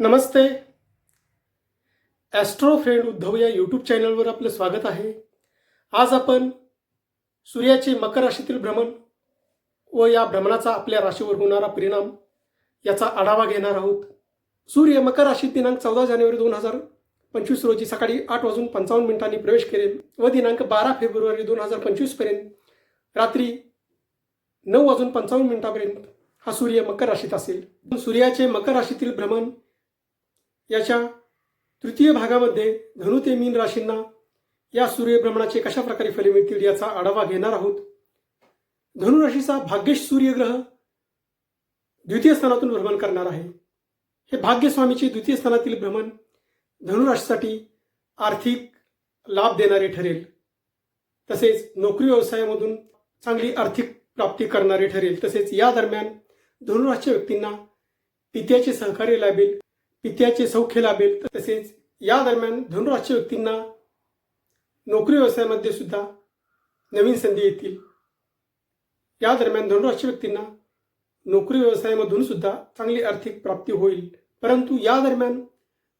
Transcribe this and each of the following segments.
नमस्ते. Austro friend Uddhav या YouTube चॅनलवर आपलं स्वागत आहे. आज आपण सूर्याचे मकर राशीतील भ्रमण व या भ्रमणाचा आपल्या राशीवर होणारा परिणाम याचा आढावा घेणार आहोत. सूर्य मकर राशीत दिनांक चौदा जानेवारी दोन हजार पंचवीस रोजी सकाळी आठ वाजून पंचावन्न मिनिटांनी प्रवेश करेल व दिनांक बारा फेब्रुवारी दोन हजार पंचवीसपर्यंत रात्री नऊ वाजून पंचावन्न मिनिटापर्यंत हा सूर्य मकर राशीत असेल. सूर्याचे मकर राशीतील भ्रमण याच्या तृतीय भागामध्ये धनु ते मीन राशींना या सूर्यभ्रमणाचे कशा प्रकारे फले मिळतील याचा आढावा घेणार आहोत. धनुराशीचा भाग्येश सूर्यग्रह द्वितीय स्थानातून भ्रमण करणार आहे. हे भाग्यस्वामीचे द्वितीय स्थानातील भ्रमण धनुराशीसाठी आर्थिक लाभ देणारे ठरेल. तसेच नोकरी व्यवसायामधून चांगली आर्थिक प्राप्ती करणारे ठरेल. तसेच या दरम्यान धनुराशीच्या व्यक्तींना पित्याचे सहकार्य लाभेल. पित्याचे सौख्य लाभेल. तसेच या दरम्यान धनुराशी व्यक्तींना नोकरी व्यवसायामध्ये सुद्धा नवीन संधी येतील. या दरम्यान धनुराशी व्यक्तींना नोकरी व्यवसायामधून सुद्धा चांगली आर्थिक प्राप्ती होईल. परंतु या दरम्यान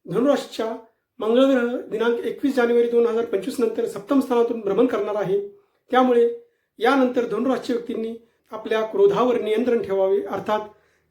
धनुराशीच्या मंगळग्रह दिनांक एकवीस जानेवारी दोन हजार पंचवीस नंतर सप्तम स्थानातून भ्रमण करणार आहे. त्यामुळे यानंतर धनुराशी व्यक्तींनी आपल्या क्रोधावर नियंत्रण ठेवावे. अर्थात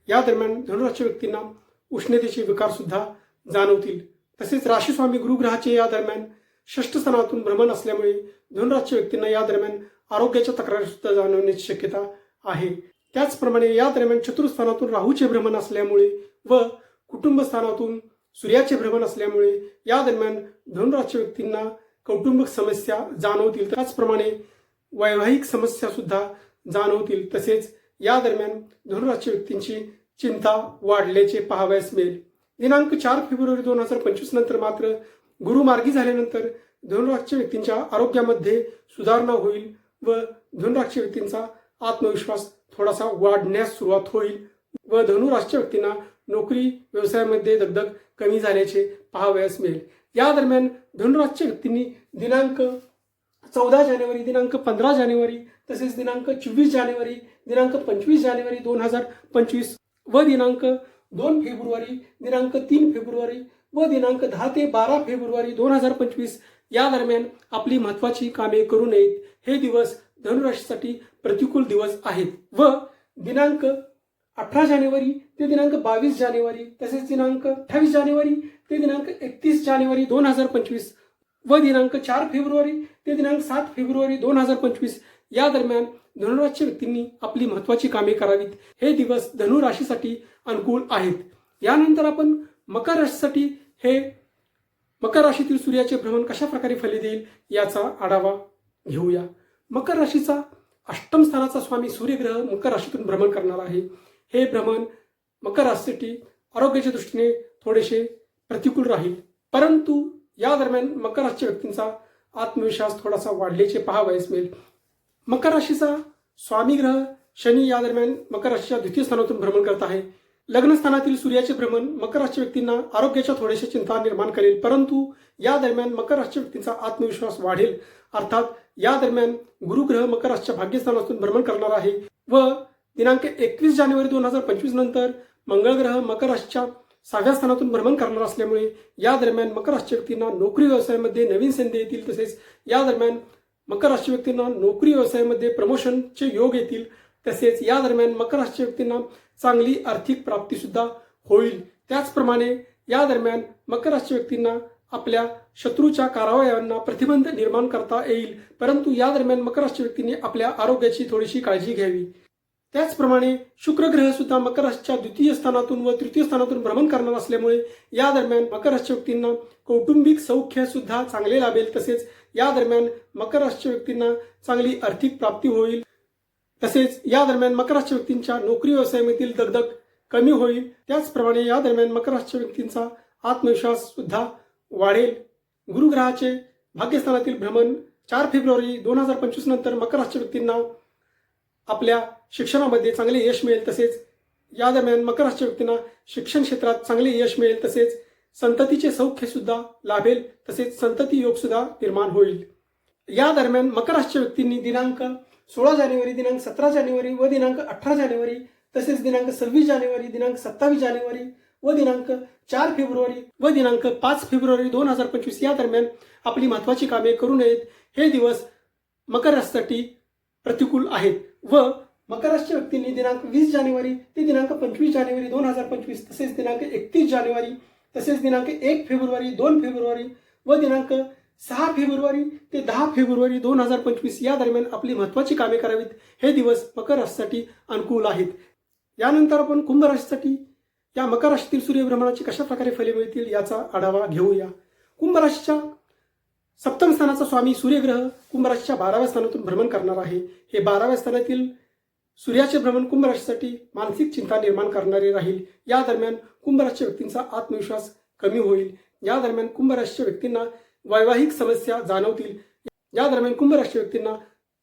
या दरम्यान धनुराशी व्यक्तींना उष्णतेचे विकार सुद्धा जाणवतील. तसेच राशीस्वामी गुरुग्रहाचे या दरम्यान षष्ठ स्थानातून भ्रमण असल्यामुळे धनुराशीच्या व्यक्तींना या दरम्यान आरोग्याच्या तक्रारी सुद्धा जाणवण्याची शक्यता आहे. त्याचप्रमाणे या दरम्यान चतुर्स्थानातून राहूचे भ्रमण असल्यामुळे व कुटुंब स्थानातून सूर्याचे भ्रमण असल्यामुळे या दरम्यान धनुराजच्या व्यक्तींना कौटुंबिक समस्या जाणवतील. त्याचप्रमाणे वैवाहिक समस्या सुद्धा जाणवतील. तसेच या दरम्यान धनुराजच्या व्यक्तींची चिंता वाढल्याचे पाहावयास मिळेल. दिनांक चार फेब्रुवारी दोन हजार पंचवीस नंतर मात्र गुरुमार्गी झाल्यानंतर धनुराशीच्या व्यक्तींच्या आरोग्यामध्ये सुधारणा होईल व धनुराशीच्या व्यक्तींचा आत्मविश्वास थोडासा वाढण्यास सुरुवात होईल व धनुराशीच्या व्यक्तींना नोकरी व्यवसायामध्ये दगदग कमी झाल्याचे पाहावयास मिळेल. या दरम्यान धनुराशीच्या व्यक्तींनी दिनांक चौदा जानेवारी दिनांक पंधरा जानेवारी तसेच दिनांक चोवीस जानेवारी दिनांक पंचवीस जानेवारी दोन हजार पंचवीस व दिनांक दोन फेब्रुवारी दिनांक तीन फेब्रुवारी व दिनांक दहा ते बारा फेब्रुवारी दोन हजार पंचवीस या दरम्यान आपली महत्वाची कामे करू नयेत. हे दिवस धनुराशीसाठी प्रतिकूल दिवस आहेत. व दिनांक अठरा जानेवारी ते दिनांक बावीस जानेवारी तसेच दिनांक अठ्ठावीस जानेवारी ते दिनांक एकतीस जानेवारी दोन हजार पंचवीस व दिनांक चार फेब्रुवारी ते दिनांक सात फेब्रुवारी दोन हजार पंचवीस या दरम्यान धनुराशीच्या व्यक्तींनी आपली महत्वाची कामे करावीत. हे दिवस धनु राशीसाठी अनुकूल आहेत. यानंतर आपण मकर राशीसाठी हे मकर राशीतील सूर्याचे भ्रमण कशा प्रकारे फले देईल याचा आढावा घेऊया. मकर राशीचा अष्टम स्थानाचा स्वामी सूर्यग्रह मकर राशीतून भ्रमण करणार आहे. हे भ्रमण मकर राशीसाठी आरोग्याच्या दृष्टीने थोडेसे प्रतिकूल राहील. परंतु या दरम्यान मकर राशीच्या व्यक्तींचा आत्मविश्वास थोडासा वाढल्याचे पाहावयास मिळेल. मकर राशीचा स्वामी ग्रह शनी या दरम्यान मकर राशीच्या द्वितीय स्थानातून भ्रमण करत आहे. लग्नस्थानातील सूर्याचे भ्रमण मकर राशीच्या व्यक्तींना आरोग्याच्या थोड्याशा चिंता निर्माण करेल. परंतु या दरम्यान मकर राशीच्या व्यक्तींचा आत्मविश्वास वाढेल. अर्थात या दरम्यान गुरुग्रह मकर राशीच्या भाग्यस्थानातून भ्रमण करणार आहे. व दिनांक एकवीस जानेवारी दोन हजार पंचवीस नंतर मंगळ ग्रह मकर राशीच्या सहाव्या स्थानातून भ्रमण करणार असल्यामुळे या दरम्यान मकर राशी व्यक्तींना नोकरी व्यवसायामध्ये नवीन संधी येतील. तसेच या दरम्यान मकर राशी व्यक्तींना नोकरी व्यवसायामध्ये प्रमोशनचे योग येतील. तसेच या दरम्यान मकर राशी व्यक्तींना चांगली आर्थिक प्राप्ती सुद्धा होईल. त्याचप्रमाणे या दरम्यान मकर राशी व्यक्तींना आपल्या शत्रूच्या कारवायांना प्रतिबंध निर्माण करता येईल. परंतु या दरम्यान मकर राशी व्यक्तींनी आपल्या आरोग्याची थोडीशी काळजी घ्यावी. त्याचप्रमाणे शुक्रग्रह सुद्धा मकर राशीच्या द्वितीय स्थानातून व तृतीय स्थानातून भ्रमण करणार असल्यामुळे या दरम्यान मकर राशीच्या व्यक्तींना कौटुंबिक सौख्य सुद्धा चांगले लाभेल. तसेच या दरम्यान मकर राशीच्या व्यक्तींना चांगली आर्थिक प्राप्ती होईल. तसेच या दरम्यान मकर राशीच्या व्यक्तींच्या नोकरी व्यवसायामधील दगदग कमी होईल. त्याचप्रमाणे या दरम्यान मकर राशीच्या व्यक्तींचा आत्मविश्वास सुद्धा वाढेल. गुरुग्रहाचे भाग्यस्थानातील भ्रमण चार फेब्रुवारी दोन हजार पंचवीस नंतर मकर राशीच्या व्यक्तींना आपल्या शिक्षणामध्ये चांगले यश मिळेल तसेच या दरम्यान मकर राशीच्या व्यक्तींना शिक्षण क्षेत्रात चांगले यश मिळेल तसेच संततीचे सौख्य सुद्धा लाभेल तसेच संतती योग सुद्धा निर्माण होईल. या दरम्यान मकर राशीच्या व्यक्तींनी दिनांक सोळा जानेवारी दिनांक सतरा जानेवारी व दिनांक अठरा जानेवारी तसेच दिनांक सव्वीस जानेवारी दिनांक सत्तावीस जानेवारी व दिनांक चार फेब्रुवारी व दिनांक पाच फेब्रुवारी दोन हजार पंचवीस या दरम्यान आपली महत्वाची कामे करू नयेत. हे दिवस मकर राशीसाठी प्रतिकूल आहेत. व मकर राशीच्या व्यक्तींनी दिनांक वीस जानेवारी ते दिनांक पंचवीस जानेवारी दोन हजार पंचवीस तसेच दिनांक एकतीस जानेवारी तसेच दिनांक एक फेब्रुवारी दोन फेब्रुवारी व दिनांक सहा फेब्रुवारी ते दहा फेब्रुवारी दोन हजार पंचवीस या दरम्यान आपली महत्वाची कामे करावीत. हे दिवस मकर राशीसाठी अनुकूल आहेत. यानंतर आपण कुंभ राशीसाठी या मकर राशीतील सूर्यभ्रमणाची कशा प्रकारे फले मिळतील याचा आढावा घेऊया. कुंभ राशीच्या सप्तम स्थानाचा स्वामी सूर्यग्रह कुंभराशीच्या बाराव्या स्थानातून भ्रमण करणार आहे. हे बाराव्या स्थानातील सूर्याचे भ्रमण कुंभराशीसाठी मानसिक चिंता निर्माण करणारे राहील. या दरम्यान कुंभराशीच्या व्यक्तींचा आत्मविश्वास कमी होईल. या दरम्यान कुंभराशीच्या व्यक्तींना वैवाहिक समस्या जाणवतील. या दरम्यान कुंभराशीच्या व्यक्तींना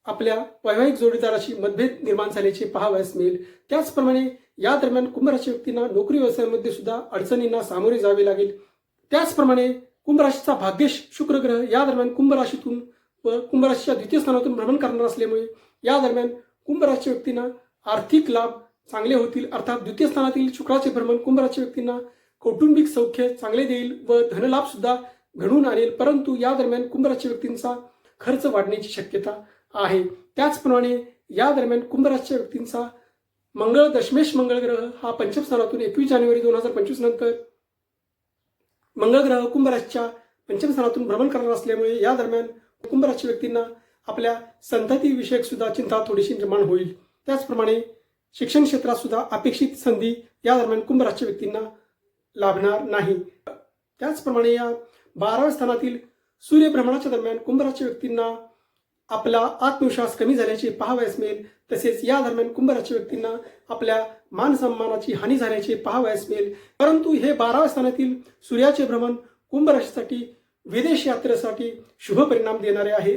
आपल्या वैवाहिक जोडीदाराशी मतभेद निर्माण झाल्याचे पाहावयास मिळेल. त्याचप्रमाणे या दरम्यान कुंभराशी व्यक्तींना नोकरी व्यवसायामध्ये सुद्धा अडचणींना सामोरे जावे लागेल. त्याचप्रमाणे कुंभ राशीचा भाग्यश शुक्र ग्रह या दरम्यान कुंभ राशीतून व कुंभ राशीच्या द्वितीय स्थानातून भ्रमण करणार असल्यामुळे या दरम्यान कुंभ राशीच्या व्यक्तींना आर्थिक लाभ चांगले होतील. अर्थात द्वितीय स्थानातील शुक्राचे भ्रमण कुंभ राशीच्या व्यक्तींना कौटुंबिक सौख्य चांगले देईल व धनलाभ सुद्धा घडून आणेल. परंतु या दरम्यान कुंभ राशीच्या व्यक्तींचा खर्च वाढण्याची शक्यता आहे. त्याचप्रमाणे या दरम्यान कुंभ राशीच्या व्यक्तींचा मंगळ दशमेश मंगळ ग्रह हा पंचम स्थानातून एकवीस जानेवारी दोन हजार पंचवीस नंतर मंगळ ग्रह पंचमस्थानातून भ्रमण करणार असल्यामुळे या दरम्यान कुंभ व्यक्तींना आपल्या संतती विषयक सुद्धा चिंता थोडीशी निर्माण होईल. त्याचप्रमाणे शिक्षण क्षेत्रात सुद्धा अपेक्षित संधी या दरम्यान कुंभ व्यक्तींना लाभणार नाही. त्याचप्रमाणे या बाराव्या स्थानातील सूर्यभ्रमणाच्या दरम्यान कुंभ व्यक्तींना आपला आत्मविश्वास कमी झाल्याचे पाहावयास मिळेल. तसेच या दरम्यान कुंभ व्यक्तींना आपल्या मान सन्मानाची हानी झाल्याचे पाहावयास मिळेल. परंतु हे बाराव्या स्थानातील सूर्याचे भ्रमण कुंभ राशीसाठी विदेश यात्रेसाठी शुभ परिणाम देणारे आहे.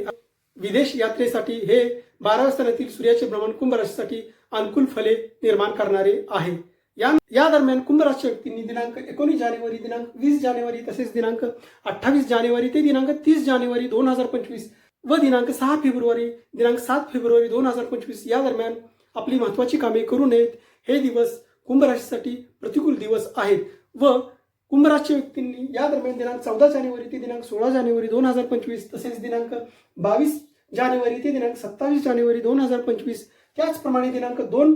विदेश यात्रेसाठी हे बाराव्या स्थानातील सूर्याचे भ्रमण कुंभ राशीसाठी अनुकूल फले निर्माण करणारे आहे. या या दरम्यान कुंभ राशी व्यक्तींनी दिनांक एकोणीस जानेवारी दिनांक वीस जानेवारी तसेच दिनांक अठ्ठावीस जानेवारी ते दिनांक तीस जानेवारी दोन हजार पंचवीस व दिनांक सहा फेब्रुवारी दिनांक सात फेब्रुवारी दोन हजार पंचवीस या दरम्यान आपली महत्वाची कामे करू नयेत. हे दिवस कुंभराशीसाठी प्रतिकूल दिवस आहेत व कुंभ व्यक्तींनी या दरम्यान दिनांक चौदा जानेवारी ते दिनांक सोळा जानेवारी दोन हजार पंचवीस तसेच दिनांक बावीस जानेवारी ते दिनांक सत्तावीस जानेवारी दोन हजार पंचवीस त्याचप्रमाणे दिनांक दोन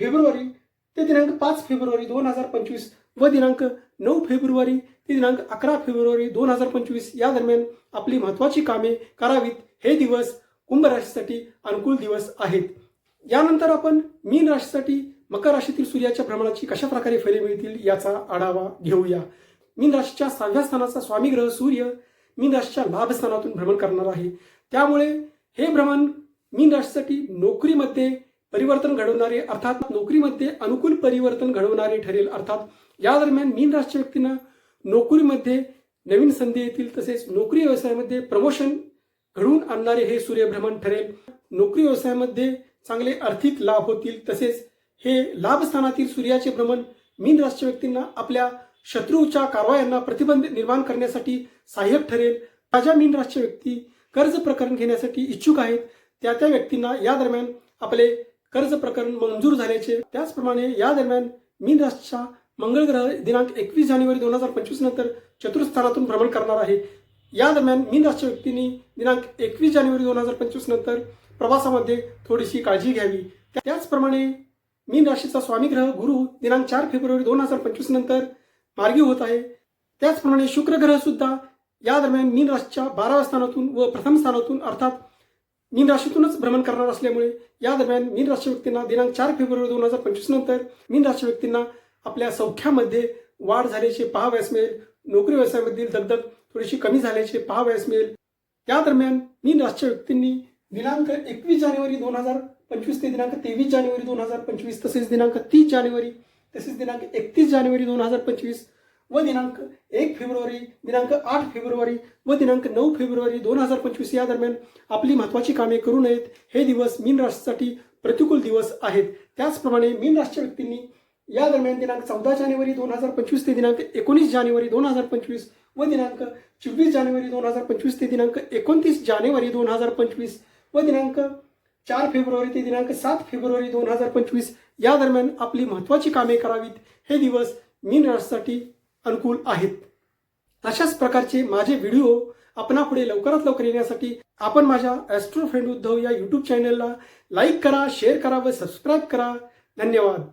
फेब्रुवारी ते दिनांक पाच फेब्रुवारी दोन हजार पंचवीस व दिनांक नऊ फेब्रुवारी ते दिनांक अकरा फेब्रुवारी दोन हजार पंचवीस या दरम्यान आपली महत्वाची कामे करावीत. हे दिवस कुंभ राशीसाठी अनुकूल दिवस आहेत. यानंतर आपण मीन राशीसाठी मकर राशीतील सूर्याच्या भ्रमणाची कशा प्रकारे फले मिळतील याचा आढावा घेऊया. मीन राशीच्या सहाव्या स्थानाचा स्वामी ग्रह सूर्य मीन राशीच्या लाभ स्थानातून भ्रमण करणार आहे. त्यामुळे हे भ्रमण मीन राशीसाठी नोकरीमध्ये परिवर्तन घडवणारे अर्थात नोकरीमध्ये अनुकूल परिवर्तन घडवणारे ठरेल अर्थात या दरम्यान मीन राशीच्या व्यक्तींना नोकरीमध्ये नवीन संधी येतील तसेच नोकरी व्यवसायामध्ये प्रमोशन घडवून आणणारे हे सूर्यभ्रमण ठरेल. नोकरी व्यवसायामध्ये चांगले आर्थिक लाभ होतील तसेच हे लाभस्थानातील सूर्याचे भ्रमण मीन राशीच्या व्यक्तींना आपल्या शत्रूच्या कारवायांना प्रतिबंध निर्माण करण्यासाठी सहाय्यक ठरेल. ताज्या मीन राशीच्या व्यक्ती कर्ज प्रकरण घेण्यासाठी इच्छुक आहेत. त्या त्या व्यक्तींना या दरम्यान आपले कर्ज प्रकरण मंजूर झाल्याचे त्याचप्रमाणे या दरम्यान मीन राशीच्या मंगळ ग्रह दिनांक एकवीस जानेवारी दोन हजार पंचवीस नंतर चतुर्स्थानातून भ्रमण करणार आहे. या दरम्यान मीन राशीच्या व्यक्तींनी दिनांक एकवीस जानेवारी दोन हजार पंचवीस नंतर प्रवासामध्ये थोडीशी काळजी घ्यावी. त्याचप्रमाणे मीन राशीचा स्वामी ग्रह गुरु दिनांक चार फेब्रुवारी दोन हजार पंचवीस नंतर मार्गी होत आहे. त्याचप्रमाणे शुक्र ग्रह सुद्धा या दरम्यान मीन राशीच्या बाराव्या स्थानातून व प्रथम स्थानातून अर्थात मीन राशीतूनच भ्रमण करणार असल्यामुळे या दरम्यान मीन राशी व्यक्तींना दिनांक चार फेब्रुवारी दोन हजार पंचवीस नंतर मीन राशी व्यक्तींना आपल्या सौख्यामध्ये वाढ झाल्याचे पाहावयास मिळेल. नोकरी व्यवसायामधील दगदग थोडीशी कमी झाल्याचे पाहावयास मिळेल. त्या दरम्यान मीन राष्ट्र व्यक्तींनी दिनांक एकवीस जानेवारी दोन हजार पंचवीस ते दिनांक तेवीस जानेवारी दोन हजार पंचवीस तसेच दिनांक तीस जानेवारी तसेच दिनांक एकतीस जानेवारी दोन हजार पंचवीस व दिनांक एक फेब्रुवारी दिनांक आठ फेब्रुवारी व दिनांक नऊ फेब्रुवारी दोन हजार पंचवीस या दरम्यान आपली महत्वाची कामे करू नयेत. हे दिवस मीन राशीसाठी प्रतिकूल दिवस आहेत. त्याचप्रमाणे मीन राशीच्या व्यक्तींनी या दरम्यान दिनांक चौदा जानेवारी दोन हजार पंचवीस ते दिनांक एकोणीस जानेवारी दोन हजार पंचवीस व दिनांक चोवीस जानेवारी दोन हजार पंचवीस ते दिनांक एकोणतीस जानेवारी दोन हजार पंचवीस व दिनांक चार फेब्रुवारी ते दिनांक सात फेब्रुवारी दोन हजार पंचवीस या दरम्यान आपली महत्वाची कामे करावीत. हे दिवस मीन राशीसाठी अनुकूल आहेत. अशाच प्रकारचे माझे व्हिडिओ आपणापुढे लवकरात लवकर येण्यासाठी आपण माझ्या ॲस्ट्रो फ्रेंड उद्धव या यूट्यूब चॅनलला लाईक करा शेअर करा व सबस्क्राईब करा. धन्यवाद.